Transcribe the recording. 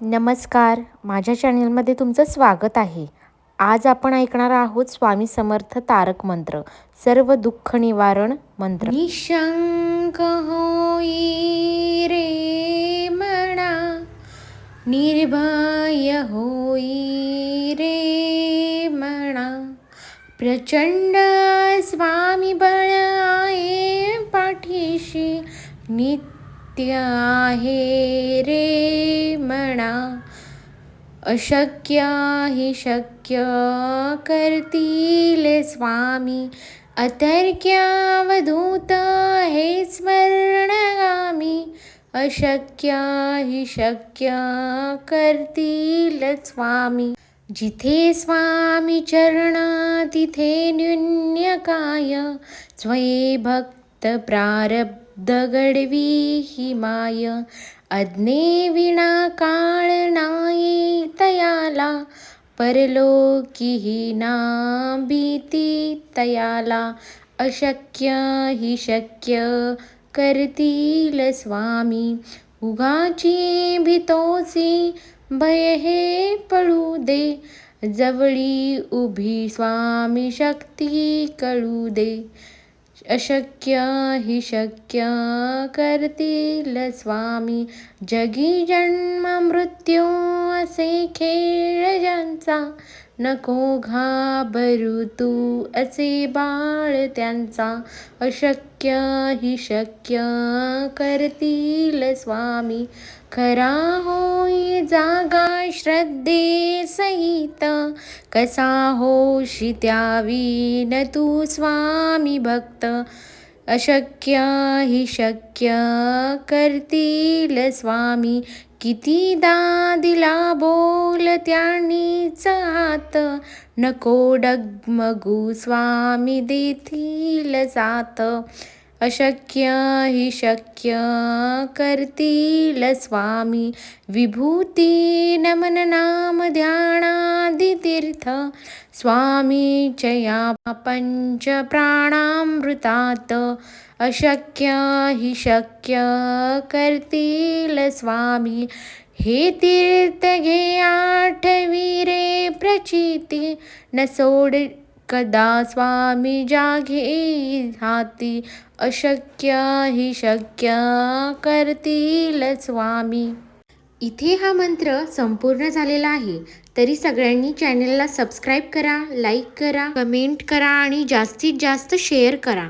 नमस्कार. माझ्या चॅनलमध्ये तुमचं स्वागत आहे. आज आपण ऐकणार आहोत स्वामी समर्थ तारक मंत्र. सर्व दुःख निवारण मंत्र. निशंक होई रे म्हणा निर्भय होई रे म्हणा प्रचंड स्वामी बळ आहे पाठीशी नित्य आहे रे म्हणा अशक्य हि शक्य करतील स्वामी. अतर्क्यावधूत हे स्वर्णगामी अशक्य हि शक्य करतील स्वामी. जिथे स्वामी चरण तिथे न्यून्यकाय. स्वये भक्त प्रारब्ध दगडवी ही माय अज्ञे विना काळ नाही तयाला परलोकी ही ना भीती तयाला अशक्य ही शक्य करतील स्वामी उगाची भीतोसी भय हे पळू दे जवळी उभी स्वामी शक्ती कळू दे. अशक्य हि शक्य करतील स्वामी. जगी जन्म मृत्यू असे खेळ त्यांचा नको घाबरू तू असे बाळ त्यांचा. अशक्य ही शक्य करतील स्वामी. खरा होई जागा श्रद्धे सहित. कसा होशी त्यावीन तू स्वामी भक्त. अशक्य हि शक्य करतील स्वामी. कितीदा दिला बोल त्यांनीच हात. नको डगमगू स्वामी देतील जात. अशक्य हि शक्य करतील स्वामी. विभूती नमन नाम ध्यानादि तीर्थ स्वामीच्या पंच प्राणामृतात. अशक्य हि शक्य करतील स्वामी. हे तीर्थ घे आठवीरे प्रचिती. न सोड कदा स्वामी जागे हाती अशक्य ही शक्य करतील स्वामी. इथे हा मंत्र संपूर्ण झालेला आहे. तरी सगळ्यांनी चॅनलला सबस्क्राईब करा लाईक करा कमेंट करा आणि जास्तीत जास्त शेअर करा.